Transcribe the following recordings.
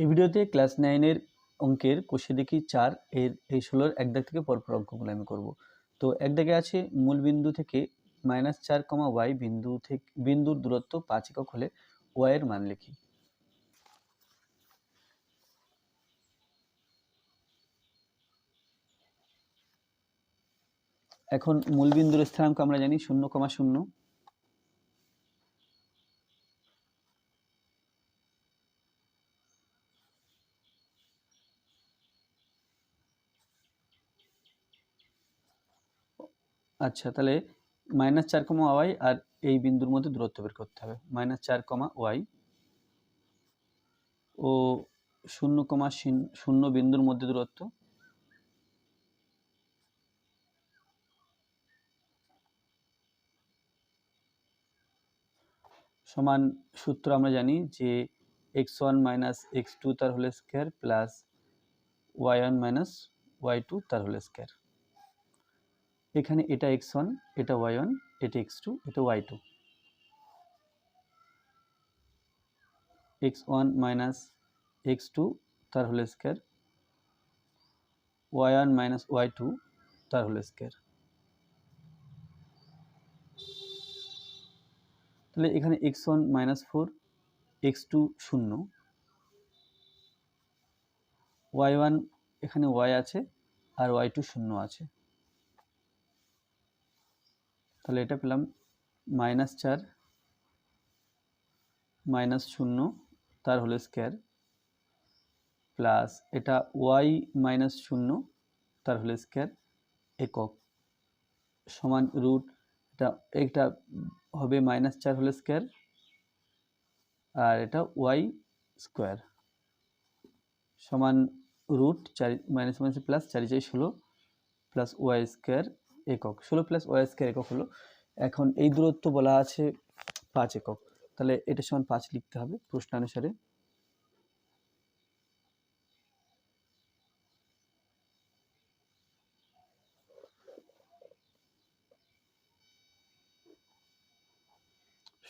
এই ভিডিওতে ক্লাস নাইনের অঙ্কের কোষে দেখি চার, এর এই ষোলোর এক দাগ থেকে পরপর অঙ্কগুলো আমি করব। তো এক দাগে আছে মূল বিন্দু থেকে মাইনাস চার কমা ওয়াই বিন্দু থেকে, বিন্দুর দূরত্ব পাঁচ একক হলে ওয়াই এর মান লিখি। এখন মূল বিন্দুর স্থানাঙ্ক আমরা জানি শূন্য কমা শূন্য। আচ্ছা তাহলে মাইনাস চার কমা ওয়াই আর এই বিন্দুর মধ্যে দূরত্ব বের করতে হবে। মাইনাস চার কমা ওয়াই ও শূন্য কমা শূন্য বিন্দুর মধ্যে দূরত্ব। সমান সূত্র আমরা জানি যে x one minus x two তার whole square plus y one minus y two তার হোল স্কোয়ার। এখানে এটা এক্স ওয়ান এটা ওয়াই ওয়ান এটা এক্স টু এটা y two x one minus x two তার whole square y one minus y two তার whole square তাহলে এখানে x one minus four x two শূন্য। ওয়াই ওয়ান এখানে ওয়াই আছে, আর ওয়াই টু শূন্য আছে। তাহলে এটা পেলাম মাইনাস চার মাইনাস শূন্য, তার হলো স্কোয়ার প্লাস এটা ওয়াই মাইনাস শূন্য, তার হলো স্কোয়ার একক, সমান রুট এটা এটা হবে মাইনাস চার হলো স্কোয়ার আর এটা ওয়াই স্কোয়ার সমান রুট চারি মাইনাস মাইনাস প্লাস চারি চারি ষোলো প্লাস ওয়াই স্কোয়ার একক, ষোলো প্লাস ওয়াই স্কোয়ার একক হলো। এখন এই দূরত্ব বলা আছে পাঁচ একক। তাহলে এটা সমান পাঁচ লিখতে হবে প্রশ্নানুসারে।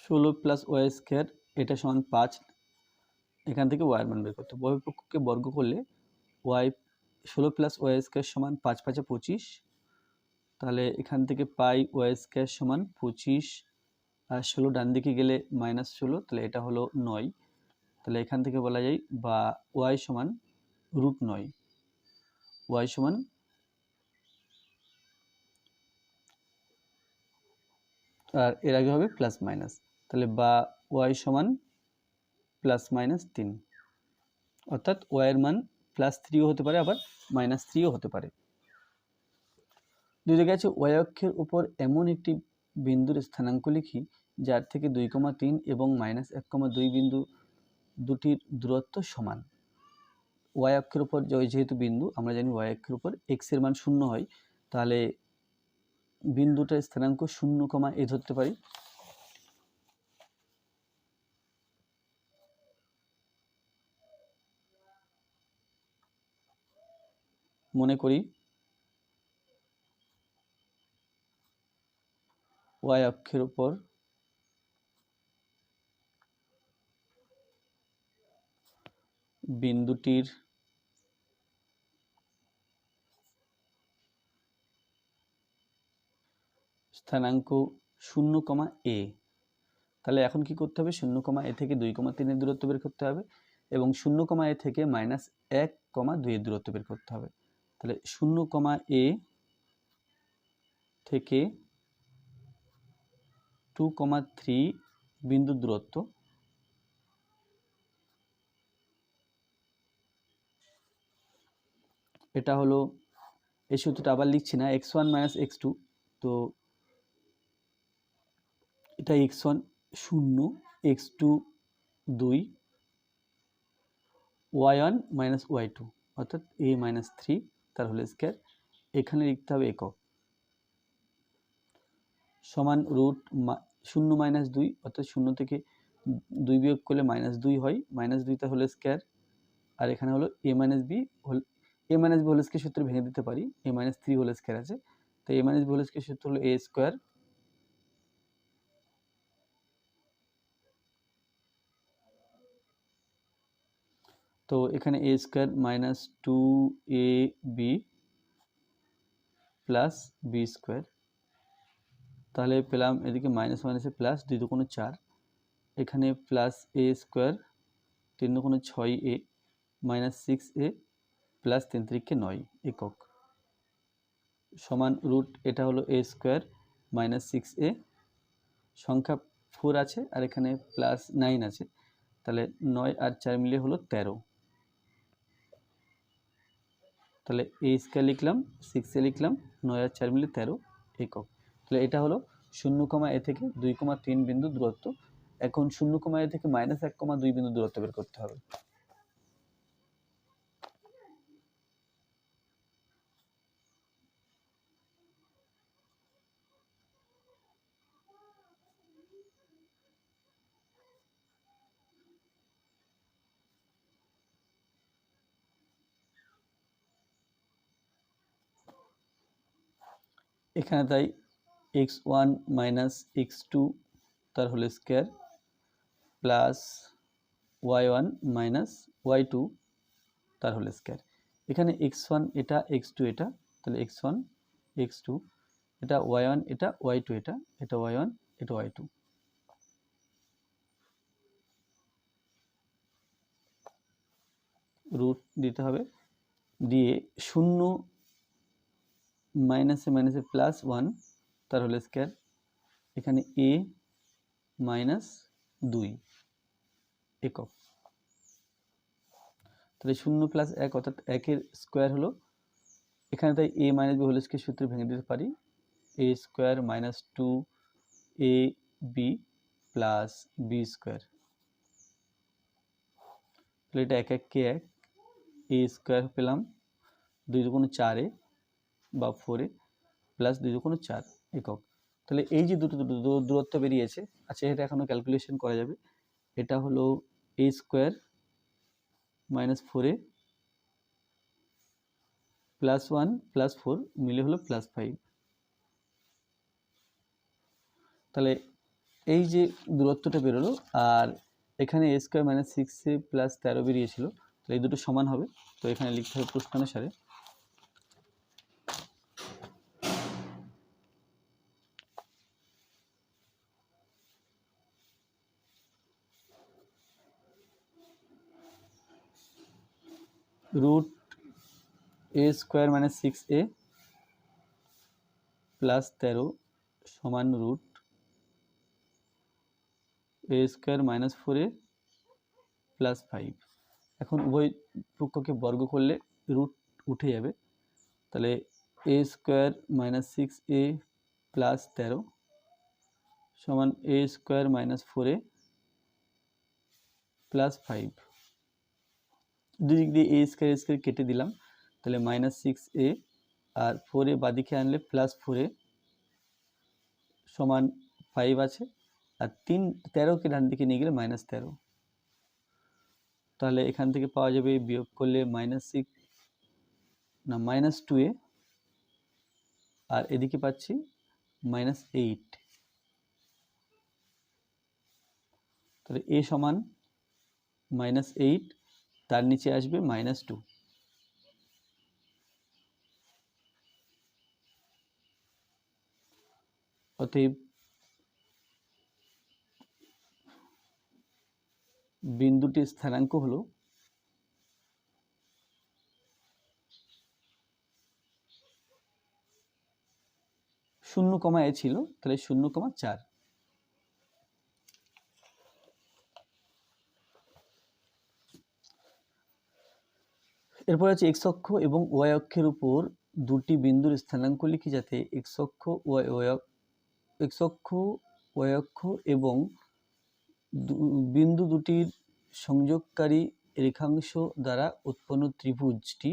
ষোলো প্লাস ওয়াই স্কোয়ার এটা সমান পাঁচ। এখান থেকে ওয়াই মান বের করতে হবে। পক্ষকে বর্গ করলে ওয়াই ষোলো প্লাস ওয়াই স্কোয়ার সমান পাঁচ, পাঁচে পঁচিশ। তাহলে এখান থেকে পাই ওয়াই স্কোয়ার সমান পঁচিশ আর ষোলো ডান দিকে গেলে মাইনাস ষোলো, তাহলে এটা হলো নয়। তাহলে এখান থেকে বলা যায় বা ওয়াই সমান রুট নয়। ওয়াই সমান আর এর আগে হবে প্লাস মাইনাস। তাহলে বা ওয়াই সমান প্লাস মাইনাস তিন। অর্থাৎ ওয়াইয়ের মান প্লাস থ্রিও হতে পারে, আবার মাইনাস থ্রিও হতে পারে। দুই জায়গায় আছে ওয়াই অক্ষের উপর এমন একটি বিন্দুর স্থানাঙ্ক লিখি, যার থেকে দুই কমা তিন এবং মাইনাস এক কমা দুই বিন্দু দুটির দূরত্ব সমান। ওয়াই অক্ষের উপর যেহেতু বিন্দু, আমরা জানি ওয়াই অক্ষের উপর এক্সের মান শূন্য হয়, তাহলে বিন্দুটার স্থানাঙ্ক শূন্য কমা এ ধরতে পারি। মনে করি ওয়াই অক্ষের উপর। বিন্দুটির স্থানাঙ্ক শূন্য কমা এ তাহলে এখন কি করতে হবে? শূন্য কমা এ থেকে দুই কমা তিনের দূরত্ব বের করতে হবে এবং শূন্য কমা এ থেকে মাইনাস এক কমা দুইয়ের দূরত্ব বের করতে হবে। তাহলে শূন্য কমা এ থেকে টু কমা থ্রি বিন্দু দূরত্ব। এটা হলো, এই সূত্রটা আবার লিখছি না x one minus x two তো এটা এক্স ওয়ান শূন্য এক্স টু দুই y one minus y two অর্থাৎ এ মাইনাস থ্রি তার হলো স্কোয়ার এখানে লিখতে হবে একক। সমান রুট শূন্য মাইনাস দুই অর্থাৎ শূন্য থেকে দুই বিয়োগ করলে মাইনাস দুই হয়। মাইনাস দুইটা হলো স্কোয়ার। আর এখানে হলো এ মাইনাস বি হল a minus b whole square সূত্র ভেঙে দিতে পারি। A minus three whole square আছে। তো a minus b whole square সূত্র হলো এ স্কোয়ার। তো এখানে a square minus two a b plus b square. তাহলে পেলাম এদিকে মাইনাস মাইনাসে প্লাস দুই দুগুণ চার। এখানে প্লাস এ স্কোয়ার তিন দুগুণ ছয় a minus six a plus তিন তিরিখকে নয় একক। সমান রুট এটা হলো a square minus six a সংখ্যা ফোর আছে আর এখানে প্লাস নাইন আছে। তাহলে নয় আর চার মিলিয়ে হলো তেরো। তাহলে এ স্কোয়ার লিখলাম সিক্সে লিখলাম, নয় আর চার মিলিয়ে তেরো একক। তাহলে এটা হলো শূন্য কমা এ থেকে দুই কমা তিন বিন্দু দূরত্ব। এখন শূন্য কমা এ থেকে মাইনাস এক কমা দুই বিন্দু দূরত্ব বের করতে হবে। এখানে তাই x one minus x two, তার whole square plus y one minus y two, তার হোল স্কোয়ার। এখানে এক্স ওয়ান এটা, এক্স টু এটা, তাহলে এক্স ওয়ান, এক্স টু, এটা ওয়াই ওয়ান, এটা ওয়াই টু এটা এটা ওয়াই ওয়ান, এটা ওয়াই টু। রুট দিতে হবে, দিয়ে শূন্য মাইনাসে মাইনাসে প্লাস ওয়ান তার হলো স্কোয়ার এখানে এ মাইনাস দুই একক। তাহলে শূন্য প্লাস এক অর্থাৎ একের স্কোয়ার হলো, এখানে তাই a minus b whole square সূত্রে ভেঙে দিতে পারি। A square minus two a b plus b square তাহলে এটা এক এক কে এক এ স্কোয়ার পেলাম দুই দুগুণ চারে বা ফোরে প্লাস দুই দুগুণ চার। একক। তাহলে এই যে দুটো দূরত্ব বেরিয়েছে আচ্ছা এটা এখনও ক্যালকুলেশন করা যাবে। এটা হলো এ স্কোয়ার মাইনাস ফোরে প্লাস ওয়ান প্লাস ফোর মিলে হলো প্লাস ফাইভ তাহলে এই যে দূরত্বটা বেরোলো, আর এখানে a square minus six a plus তেরো বেরিয়েছিল, তাহলে এই দুটো সমান হবে। তো এখানে লিখতে হবে প্রশ্নানুসারে root a square minus six a plus তেরো সমান root a square minus four a plus five এখন উভয় পক্ষকে বর্গ করলে রুট উঠে যাবে। তাহলে a square minus six a plus তেরো সমান a square minus four a plus five দুদিক দিয়ে এ স্কোয়ার স্কোয়ার কেটে দিলাম। তাহলে মাইনাস সিক্স এ আর ফোর এ বাদিকে আনলে প্লাস ফোর এ সমান ফাইভ আছে। আর তিন তেরোকে ডান দিকে নিয়ে গেলে মাইনাস তেরো। তাহলে এখান থেকে পাওয়া যাবে বিয়োগ করলে মাইনাস সিক্স না মাইনাস টু এ আর এদিকে পাচ্ছি মাইনাস এইট তাহলে এ সমান মাইনাস এইট তার নিচে আসবে মাইনাস টু অতএব বিন্দুটির স্থানাঙ্ক হলো শূন্য কমা এ ছিল, তাহলে শূন্য কমা চার। এরপর আছে এক্স অক্ষ এবং ওয়াই অক্ষের উপর দুটি বিন্দুর স্থানাঙ্ক লিখি যাতে এক্স অক্ষ ওয়াই এক্স অক্ষ ওয়াই অক্ষ এবং বিন্দু দুটির সংযোগকারী রেখাংশ দ্বারা উৎপন্ন ত্রিভুজটি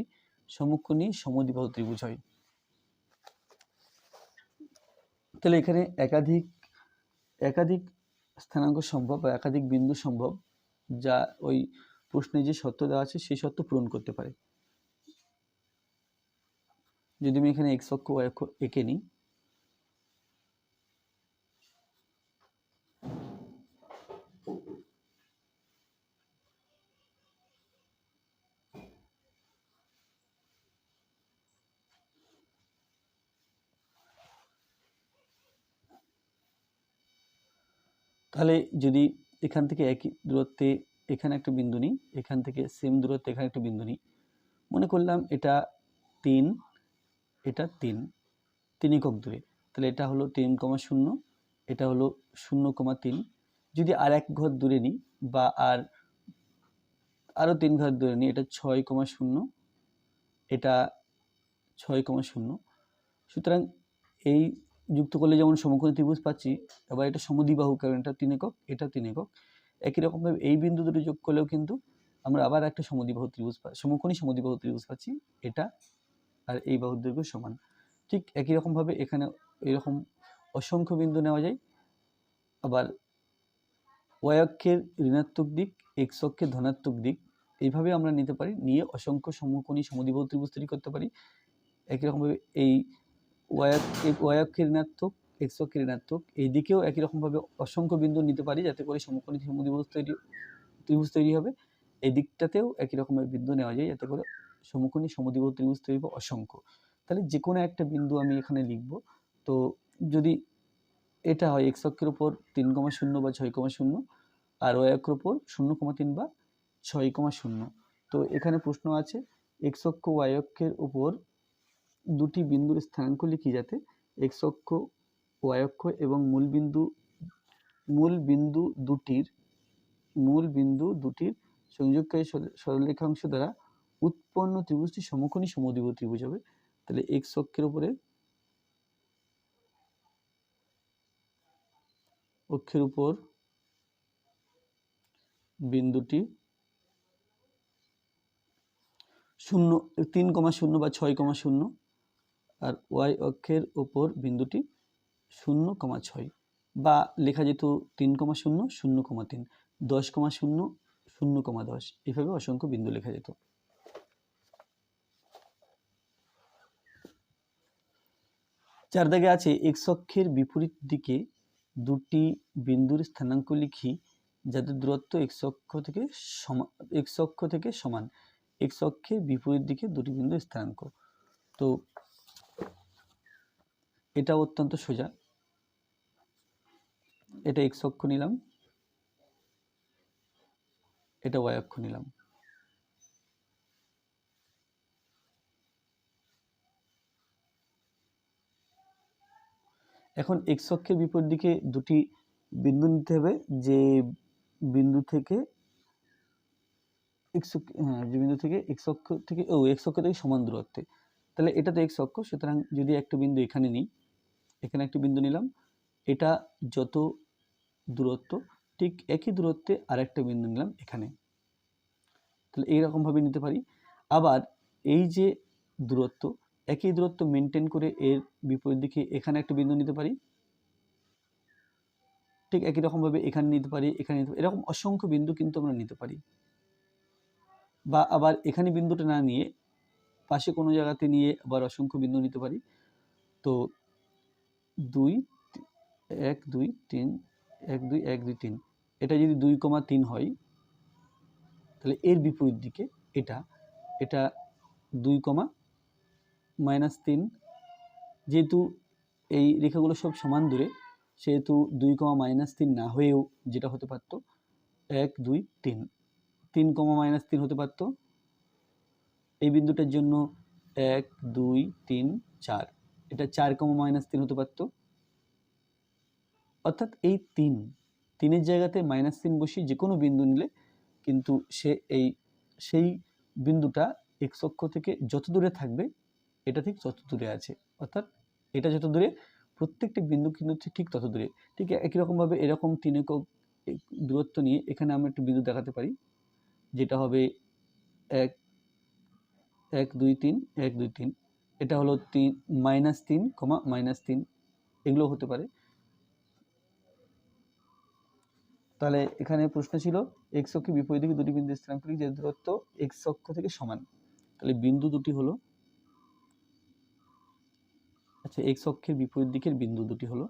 সমকোণী সমদ্বিবাহু ত্রিভুজ হয়। তাহলে এখানে একাধিক একাধিক স্থানাঙ্ক সম্ভব বা একাধিক বিন্দু সম্ভব যা ওই প্রশ্নে যে শর্ত দেওয়া আছে, সেই সত্য পূরণ করতে পারে। যদি আমি এখানে এক্স অক্ষ ওয়াই অক্ষ এঁকে নিই। তাহলে যদি এখান থেকে একই দূরত্বে এখানে একটা বিন্দু নিই, এখান থেকে সেম দূরত্বে এখানে একটা বিন্দু নিই। মনে করলাম এটা তিন এটা তিন তিন একক দূরে। তাহলে এটা হলো তিন কমা শূন্য, এটা হলো শূন্য কমা তিন। যদি আর এক ঘর দূরে নিই বা আর আরও তিন ঘর দূরে নিই, এটা ছয় কমা শূন্য, এটা ছয় কমা শূন্য। সুতরাং এই যুক্ত করলে যেমন সমকোণী ত্রিভুজ পাচ্ছি, এবার এটা সমদ্বিবাহু, কারণ এটা তিন একক, এটা তিন একক। একই রকমভাবে এই বিন্দু দুটো যোগ করলেও কিন্তু আমরা আবার একটা সমদ্বিবাহু ত্রিভুজ সমকোণী সমদ্বিবাহু ত্রিভুজ পাচ্ছি, এটা আর এই বাহুর দৈর্ঘ্য সমান। ঠিক একই রকমভাবে এখানে এরকম অসংখ্য বিন্দু নেওয়া যায়। আবার অক্ষের ঋণাত্মক দিক, এক্স অক্ষের ধনাত্মক দিক, এইভাবে আমরা নিতে পারি, নিয়ে অসংখ্য সমকোণী সমদ্বিবাহু ত্রিভুজ তৈরি করতে পারি। একই রকমভাবে এই অক্ষের ঋণাত্মক এক্স অক্ষের ঋণাত্মক এই দিকেও একই রকমভাবে অসংখ্য বিন্দু নিতে পারি যাতে করে সমকোণী সমদ্বিবাহু তৈরি, ত্রিভুজ তৈরি হবে। এই দিকটাতেও একই রকমের বিন্দু নেওয়া যায় যাতে করে সমকোণী সমদ্বিবাহু ত্রিভুজ তৈরি হবে অসংখ্য। তাহলে যে কোনো একটা বিন্দু আমি এখানে লিখব। তো যদি এটা হয় এক্স অক্ষের উপর তিন কমা শূন্য বা ছয় কমা শূন্য, আর ওয়াই অক্ষের উপর শূন্য কমা তিন বা ছয় কমা শূন্য। তো এখানে প্রশ্ন আছে এক্স অক্ষ ওয়াই অক্ষের উপর দুটি বিন্দুর স্থানাঙ্ক লিখি যাতে এক্স অক্ষ ওয়াই অক্ষ এবং মূল বিন্দু মূল বিন্দু দুটির, মূল বিন্দু দুটির সংযোগকারী সরল- সরলরেখাংশ দ্বারা উৎপন্ন ত্রিভুজটি সমকোণী সমদ্বিবাহু ত্রিভুজ হবে। তাহলে এক্স অক্ষের উপরে, অক্ষের উপর বিন্দুটি শূন্য, তিন কমা শূন্য বা ছয় কমা শূন্য, আর ওয়াই অক্ষের উপর বিন্দুটি শূন্য কমা ছয় বা লেখা যেত তিন কমা শূন্য শূন্য কমা তিন, দশ কমা শূন্য শূন্য কমা দশ, এভাবে অসংখ্য বিন্দু লেখা যেত। চার দাগে আছে এক্স অক্ষের বিপরীত দিকে দুটি বিন্দুর স্থানাঙ্ক লিখি যাদের দূরত্ব এক্স অক্ষ থেকে সমান এক্স অক্ষ থেকে সমান। এক্স অক্ষের বিপরীত দিকে দুটি বিন্দুর স্থানাঙ্ক। তো এটা অত্যন্ত সোজা। এটা এক্স অক্ষ নিলাম। এটা ওয়াই অক্ষ নিলাম। এখন এক্স অক্ষের বিপরীত দিকে দুটি বিন্দু নিতে হবে। যে বিন্দু থেকে এক্স হ্যাঁ যে বিন্দু থেকে এক্স অক্ষ থেকে, ও এক্স অক্ষ থেকে সমান দূরত্বে। তাহলে এটা তো এক্স অক্ষ, সুতরাং যদি একটা বিন্দু এখানে নিই এখানে একটা বিন্দু নিলাম। এটা যত দূরত্ব, ঠিক একই দূরত্বে আরেকটা বিন্দু নিলাম এখানে। তাহলে এইরকমভাবে নিতে পারি। আবার এই যে দূরত্ব, একই দূরত্ব মেনটেন করে এর বিপরীত দিকে এখানে একটা বিন্দু নিতে পারি। ঠিক একই রকমভাবে এখানে নিতে পারি, এখানে নিতে এরকম অসংখ্য বিন্দু কিন্তু আমরা নিতে পারি। বা আবার এখানে বিন্দুটা না নিয়ে পাশে কোনো জায়গাতে নিয়ে আবার অসংখ্য বিন্দু নিতে পারি। তো দুই এক, দুই, তিন, এক, দুই এক, দুই, তিন। এটা যদি দুই কমা তিন হয়, তাহলে এর বিপরীত দিকে এটা এটা দুই কমা মাইনাস তিন। যেহেতু এই রেখাগুলো সব সমান দূরে, সেহেতু দুই কমা মাইনাস তিন না হয়েও যেটা হতে পারত, এক, দুই, তিন। তিন কমা মাইনাস তিন হতে পারত, এই বিন্দুটার জন্য এক, দুই, তিন, চার। এটা চার কমা মাইনাস তিন হতে পারত। অর্থাৎ এই তিন, তিনের জায়গাতে মাইনাস তিন বসিয়ে যে কোনো বিন্দু নিলে কিন্তু সে এই, সেই বিন্দুটা এক্স অক্ষ থেকে যত দূরে থাকবে, এটা ঠিক তত দূরে আছে। অর্থাৎ এটা যত দূরে, প্রত্যেকটা বিন্দু কিন্তু ঠিক তত দূরে। ঠিক একই রকমভাবে এরকম তিন একক দূরত্ব নিয়ে এখানে আমরা একটা বিন্দু দেখাতে পারি, যেটা হবে এক এক, দুই, তিন, এক, দুই, তিন। এটা হলো তিন মাইনাস তিন কমা মাইনাস তিন। এগুলো হতে পারে। তাহলে এখানে প্রশ্ন ছিল এক্স অক্ষে বিপরীত দিকে দুটি বিন্দু স্থানাঙ্ক যে দূরত্ব এক্স অক্ষ থেকে সমান। তাহলে বিন্দু দুটি হলো আচ্ছা এক্স অক্ষের বিপরীত দিকের বিন্দু দুটি হলো।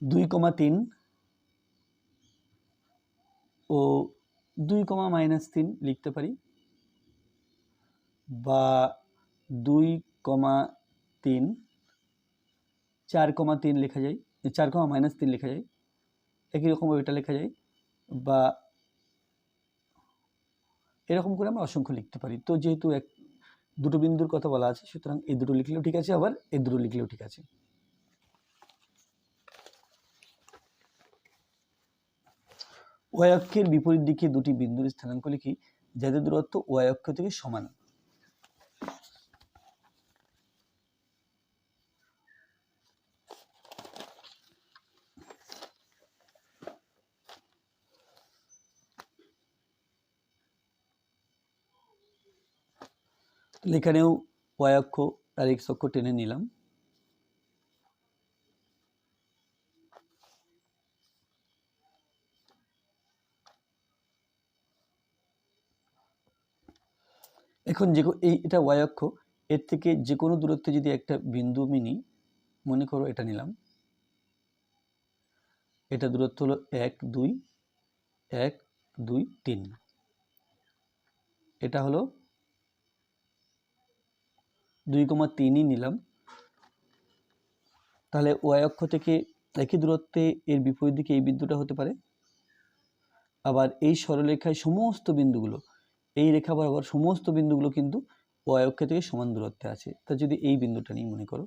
দুই কমা তিন ও দুই কমা মাইনাস তিন লিখতে পারি বা দুই কমা তিন, চার কমা তিন লেখা যায়, চার কমা মাইনাস তিন লেখা যায়, একই রকম ওইটা লেখা যায় বা এরকম করে আমরা অসংখ্য লিখতে পারি। তো যেহেতু এক, দুটো বিন্দুর কথা বলা আছে, সুতরাং এই দুটো লিখলেও ঠিক আছে, আবার এই দুটো লিখলেও ঠিক আছে। অক্ষের বিপরীত দিকে দুটি বিন্দুর স্থানাঙ্ক লিখি যাদের দূরত্ব অক্ষ থেকে সমান। এখানেও অক্ষ আর এক্স অক্ষ টেনে নিলাম। এখন যে এই, এটা ওয়াই অক্ষ, এর থেকে যে কোনো দূরত্বে যদি একটা বিন্দু আমি নিই, মনে করো এটা নিলাম। এটা দূরত্ব হলো এক, দুই এক, দুই, তিন। এটা হলো দুই কমা তিনই নিলাম। তাহলে ওয়াই অক্ষ থেকে একই দূরত্বে এর বিপরীত দিকে এই বিন্দুটা হতে পারে। আবার এই সরলরেখায় সমস্ত বিন্দুগুলো এই রেখা বরাবর সমস্ত বিন্দুগুলো কিন্তু ওয়াই অক্ষ থেকে সমান দূরত্বে আছে। তা যদি এই বিন্দুটা নিয়ে মনে করো।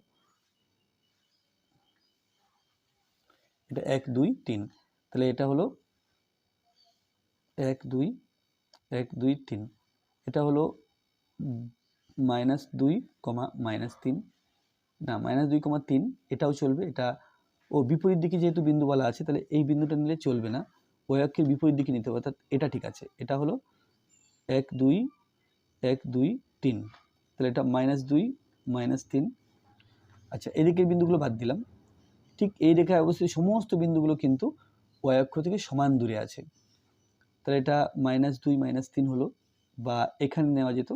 এটা এক, দুই, তিন। তাহলে এটা হলো এক, দুই এক, দুই, তিন। এটা হলো মাইনাস দুই কমা মাইনাস তিন। না, মাইনাস দুই কমা তিন, এটাও চলবে। এটা ও বিপরীত দিকে যেহেতু বিন্দু বলা আছে, তাহলে এই বিন্দুটা নিলে চলবে না। ওই অক্ষের বিপরীত দিকে নিতে হবে, অর্থাৎ এটা ঠিক আছে। এটা হলো এক দুই এক দুই, তিন। তাহলে এটা মাইনাস দুই মাইনাস তিন। আচ্ছা এদিকের বিন্দুগুলো বাদ দিলাম। ঠিক এই রেখায় অবশ্যই সমস্ত বিন্দুগুলো কিন্তু ওয়াই অক্ষ থেকে সমান দূরে আছে। তাহলে এটা মাইনাস দুই মাইনাস তিন হলো বা এখানে নেওয়া যেত।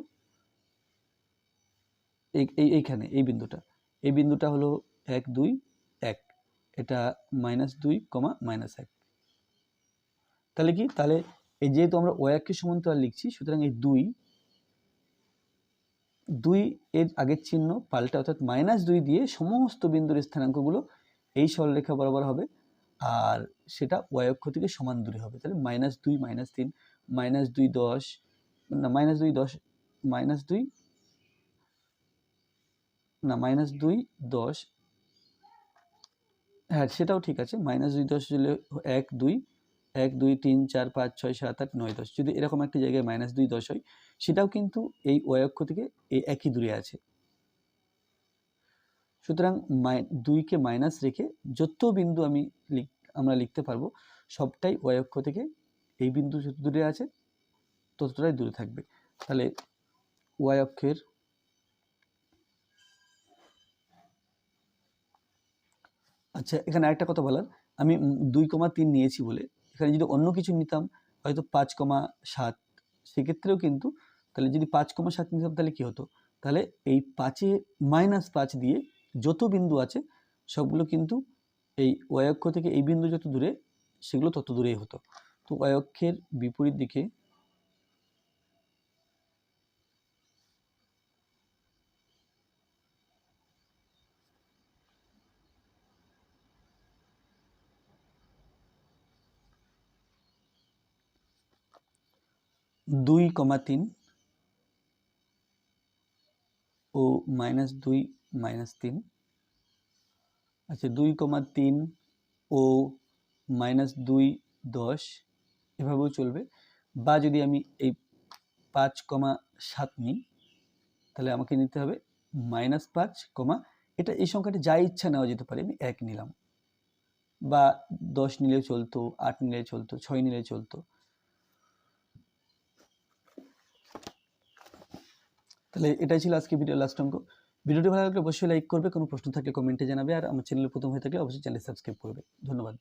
এই- এইখানে, এই বিন্দুটা। এই বিন্দুটা হলো এক দুই, এক। এটা মাইনাস দুই, কমা মাইনাস এক। তাহলে কি? তাহলে এই যেহেতু আমরা ওয়াক্যে সমান্তরাল লিখছি, সুতরাং এই দুই দুই এর আগের চিহ্ন পাল্টা অর্থাৎ মাইনাস দুই দিয়ে সমস্ত বিন্দুর স্থানাঙ্কগুলো এই সরলরেখা বরাবর হবে, আর সেটা ওয়াই অক্ষ থেকে সমান দূরে হবে। তাহলে মাইনাস দুই মাইনাস তিন মাইনাস দুই দশ, না মাইনাস দুই দশ মাইনাস দুই, না মাইনাস দুই দশ হ্যাঁ সেটাও ঠিক আছে মাইনাস দুই দশ হলে এক, দুই এক, দুই, তিন, চার, পাঁচ, ছয়, সাত, আট, নয়, দশ। যদি এরকম একটা জায়গায় মাইনাস দুই, দশ হয়, সেটাও কিন্তু এই ওয়াই অক্ষ থেকে এই একই দূরে আছে। সুতরাং মাই দুইকে মাইনাস রেখে যত বিন্দু আমি আমরা লিখতে পারব, সবটাই ওয়াই অক্ষ থেকে এই বিন্দু যত দূরে আছে, ততটাই দূরে থাকবে। তাহলে ওয়াই অক্ষের আচ্ছা এখানে আরেকটা কথা বলার। আমি দুই কমা তিন নিয়েছি বলে। এখানে যদি অন্য কিছু নিতাম, হয়তো পাঁচ কমা সাত, সেক্ষেত্রেও কিন্তু তাহলে যদি পাঁচ কমা সাত নিতাম তাহলে কী হতো? তাহলে এই পাঁচে মাইনাস পাঁচ দিয়ে যত বিন্দু আছে, সবগুলো কিন্তু এই অক্ষ থেকে এই বিন্দু যত দূরে, সেগুলো তত দূরেই হতো। তো অয়ক্ষের বিপরীত দিকে দুই কমা তিন ও মাইনাস দুই মাইনাস তিন। আচ্ছা দুই কমা তিন ও মাইনাস দুই দশ এভাবেও চলবে। বা যদি আমি এই পাঁচ কমা সাত নিই, তাহলে আমাকে নিতে হবে মাইনাস পাঁচ কমা, এটা এই সংখ্যাটা যা ইচ্ছা নেওয়া যেতে পারে, আমি এক নিলাম। বা দশ নিলে চলতো, আট নিলে চলতো, ছয় নিলে চলতো। তাহলে এটাই ছিল আজকে ভিডিও লাস্ট অঙ্ক। ভিডিওটি ভালো লাগলে অবশ্যই লাইক করবে, কোনো প্রশ্ন থাকলে কমেন্টে জানাবে, আর আমার চ্যানেলে প্রথম হয়ে থাকলে অবশ্যই চ্যানেল সাবস্ক্রাইব করবে। ধন্যবাদ।